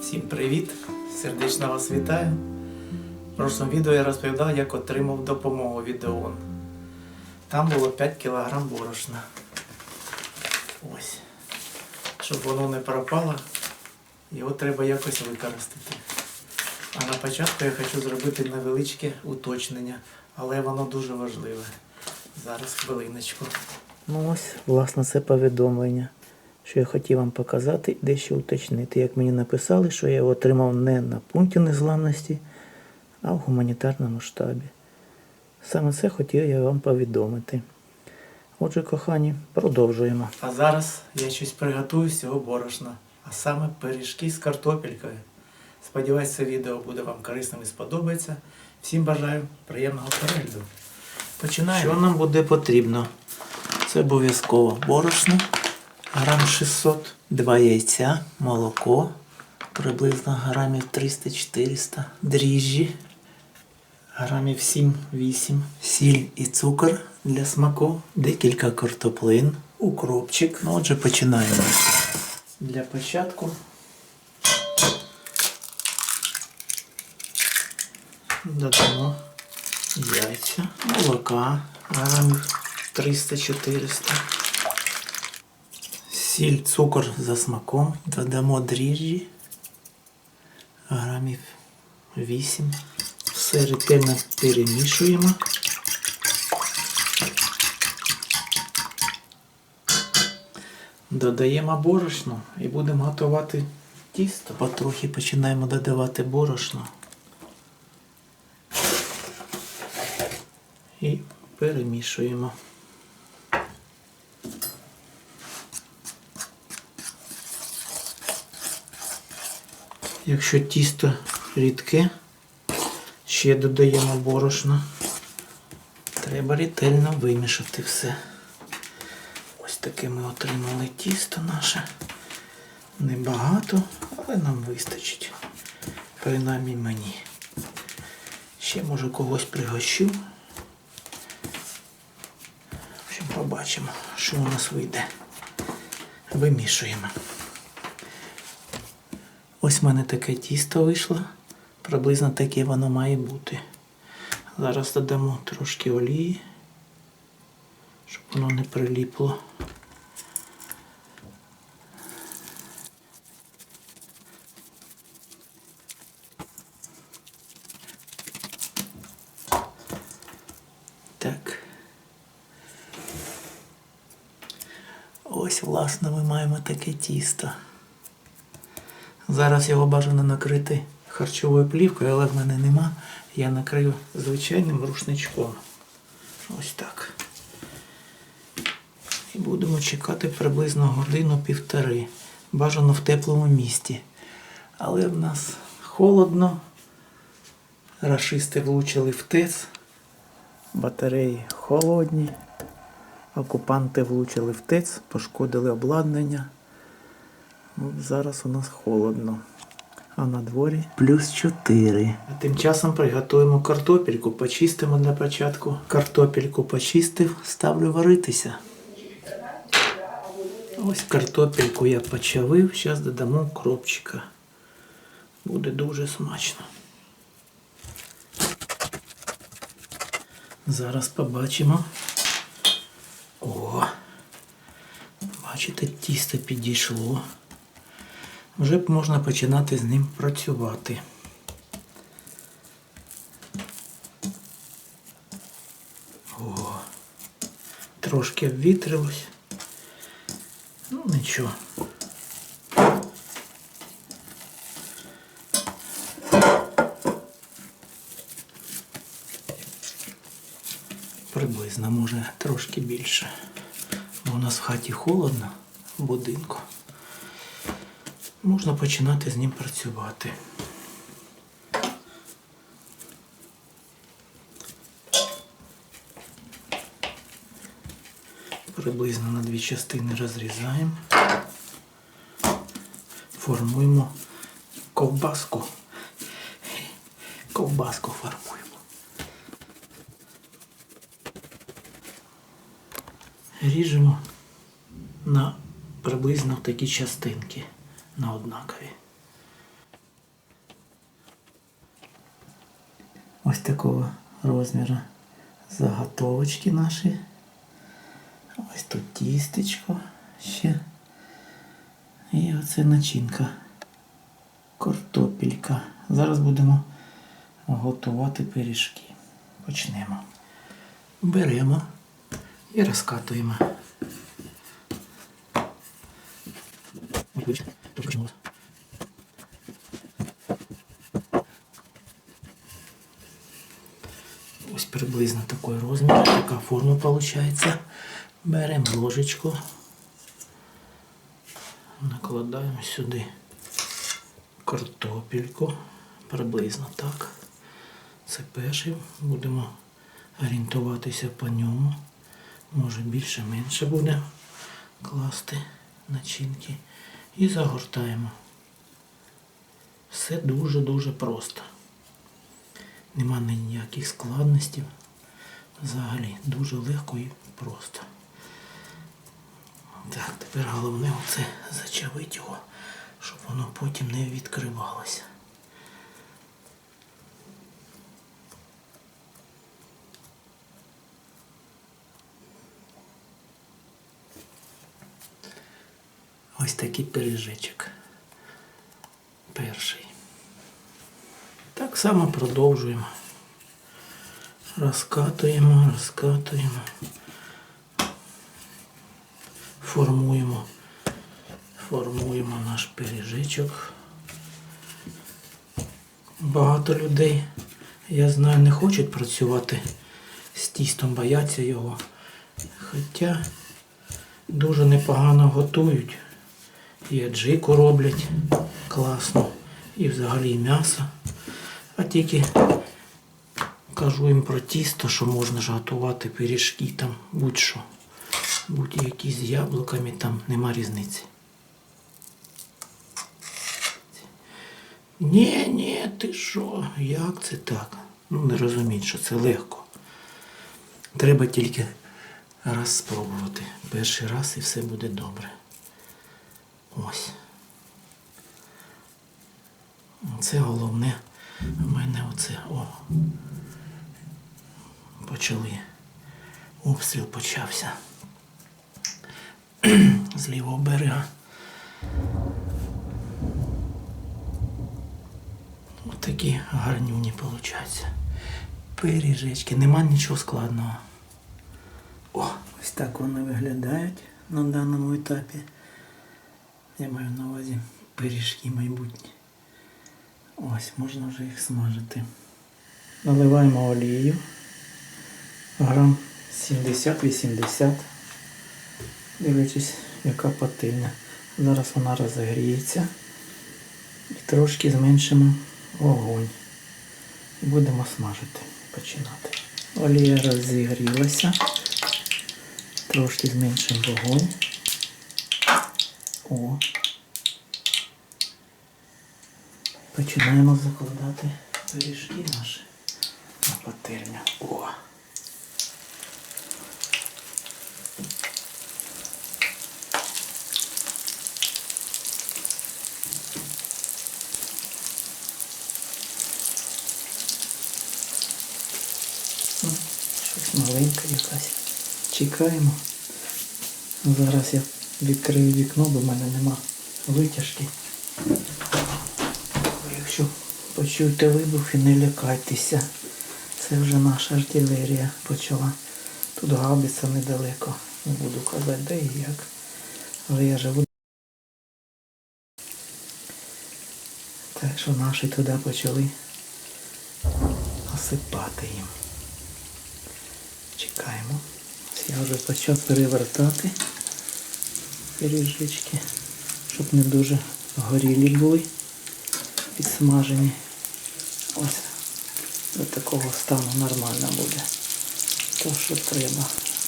Всім привіт! Сердечно вас вітаю. В прошлому відео я розповідав, як отримав допомогу від ООН. Там було 5 кг борошна. Ось. Щоб воно не пропало, його треба якось використати. А на початку я хочу зробити невеличке уточнення, але воно дуже важливе. Зараз хвилиночку. Ну ось, власне, це повідомлення, що я хотів вам показати і дещо уточнити. Як мені написали, що я його отримав не на пункті незламності, а в гуманітарному штабі. Саме це хотів я вам повідомити. Отже, кохані, продовжуємо. А зараз я щось приготую з цього борошна, а саме пиріжки з картопелькою. Сподіваюсь, це відео буде вам корисним і сподобається. Всім бажаю приємного перегляду. Починаємо. Що нам буде потрібно? Це обов'язково борошно, грам 600, 2 яйця, молоко, приблизно грамів 300-400, дріжджі, грамів 7-8, сіль і цукор для смаку, декілька картоплин, укропчик. Ну, отже, починаємо. Для початку додамо яйця, молока, грамів 300-400. Сіль, цукор за смаком. Додамо дріжджі. Грамів 8. Все ретельно перемішуємо. Додаємо борошно і будемо готувати тісто. Потрохи починаємо додавати борошно. І перемішуємо. Якщо тісто рідке, ще додаємо борошно. Треба ретельно вимішати все. Ось таке ми отримали тісто наше. Небагато, але нам вистачить. Принаймні мені. Ще може когось пригощу. В общем, побачимо, що у нас вийде. Вимішуємо. Ось в мене таке тісто вийшло. Приблизно таке воно має бути. Зараз додамо трошки олії, щоб воно не приліпло. Так. Ось, власне, ми маємо таке тісто. Зараз його бажано накрити харчовою плівкою, але в мене нема. Я накрию звичайним рушничком. Ось так. І будемо чекати приблизно годину-півтори. Бажано в теплому місті. Але в нас холодно. Рашисти влучили в ТЕЦ. Батареї холодні. Окупанти влучили в ТЕЦ, пошкодили обладнання. Ну, зараз у нас холодно. А на дворі плюс 4. А тим часом приготуємо картопельку. Почистимо для початку. Картопельку почистив, ставлю варитися. Ось картопельку я почавив, зараз додамо укропчика. Буде дуже смачно. Зараз побачимо. О! Бачите, тісто підійшло. Вже б можна починати з ним працювати. О, трошки обвітрилось. Ну, нічого. Приблизно, може, трошки більше. Бо у нас в хаті холодно, в будинку можна починати з ним працювати. Приблизно на дві частини розрізаємо, формуємо ковбаску. Ковбаску формуємо. ріжемо на приблизно такі частинки на однакові. Ось такого розміру заготовочки наші. Ось тут тістечко ще. І оце начинка. Картопелька. Зараз будемо готувати пиріжки. Почнемо. Беремо і розкатуємо. Ой, вибачте, трошки чимось. Ось приблизно такий розмір, така форма виходить. Беремо ложечку, накладаємо сюди картопельку, приблизно так. Це перший. Будемо орієнтуватися по ньому. Може більше, менше буде класти начинки. І загортаємо. Все дуже-дуже просто. Нема ніяких складностей. Взагалі дуже легко і просто. Так, тепер головне оце зачавити його, щоб воно потім не відкривалося. Ось такий пиріжечок. Перший. Так само продовжуємо. Розкатуємо, розкатуємо. Формуємо. Формуємо наш пиріжечок. Багато людей, я знаю, не хочуть працювати з тістом, бояться його. Хоча дуже непогано готують. І аджику роблять класно. І взагалі м'ясо. А тільки кажу їм про тісто, що можна ж готувати пиріжки там будь-що. Будь-які з яблуками, там нема різниці. Ні, ні, ти що? Як це так? Ну не розуміють, що це легко. Треба тільки раз спробувати. Перший раз і все буде добре. Ось. Це головне. У мене оце. О. Почали. Обстріл почався. З лівого берега. Отакі гарнюні виходять. Пиріжечки, нема нічого складного. О, ось так вони виглядають на даному етапі. Я маю на увазі пиріжки майбутні. Ось, можна вже їх смажити. Наливаємо олію. Грам 70-80. Дивлячись, яка пательня. Зараз вона розігріється. І трошки зменшимо вогонь. І будемо смажити. Починати. Олія розігрілася. Трошки зменшимо вогонь. О. Починаємо закладати пиріжки наші на пательню. О. Щось маленьке якась. Чекаємо. Зараз я відкрию вікно, бо в мене нема витяжки. Якщо почуєте вибухи, не лякайтеся. Це вже наша артилерія почала. Тут гаубиця недалеко. Не буду казати, де і як. Але я живу. Так що наші туди почали осипати їм. Чекаємо. Я вже почав перевертати пиріжечки, щоб не дуже горілі були підсмажені. Ось до такого стану нормально буде. То, що треба.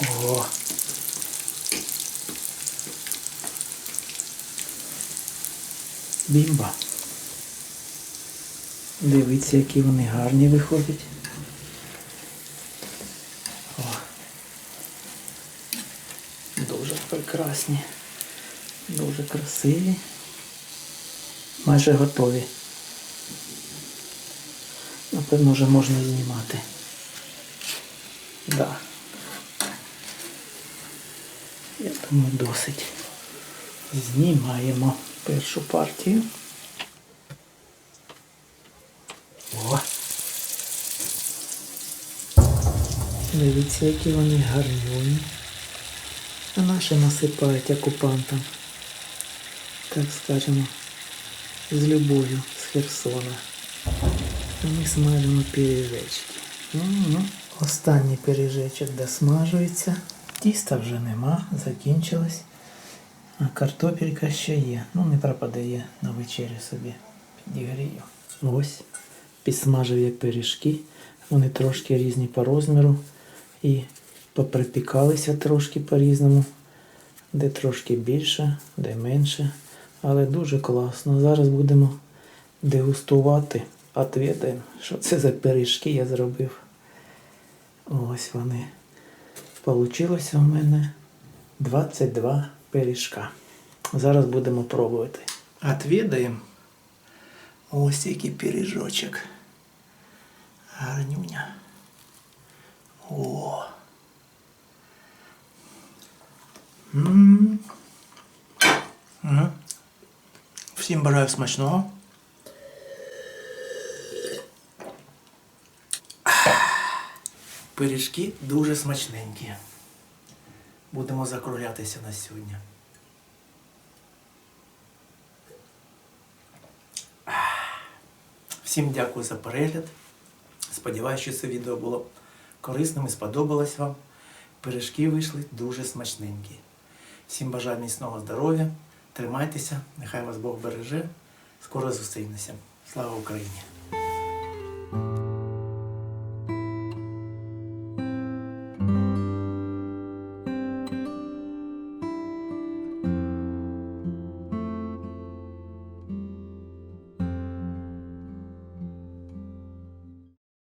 Ого. Бімба. Дивіться, які вони гарні виходять. О. Дуже прекрасні. Дуже красиві. Майже готові. Напевно, вже можна знімати. Да. Я думаю, досить. Знімаємо першу партію. О! Дивіться, які вони гарні. А наші насипають окупантам. Так скажемо, з любов'ю з Херсона. І ми смажимо пиріжечки. Мгм. Останній пиріжечок досмажується. Тіста вже нема, закінчилось. А картопелька ще є. Ну, не пропадає на вечері собі. Підігрію. Ось. Підсмажив я пиріжки. Вони трошки різні по розміру. І поприпікалися трошки по-різному. Де трошки більше, де менше. Але дуже класно. Зараз будемо дегустувати. Отвідаємо, що це за пиріжки я зробив. Ось вони. Получилося у мене 22 пиріжка. Зараз будемо пробувати. Отвідаємо. Ось який пиріжочок. Гарнюня. О. М. Всім бажаю смачного. Пиріжки дуже смачненькі. Будемо закруглятися на сьогодні. Всім дякую за перегляд. Сподіваюся, що це відео було корисним і сподобалось вам. Пиріжки вийшли дуже смачненькі. Всім бажаю міцного здоров'я. Тримайтеся, нехай вас Бог береже. Скоро зустрінемося. Слава Україні!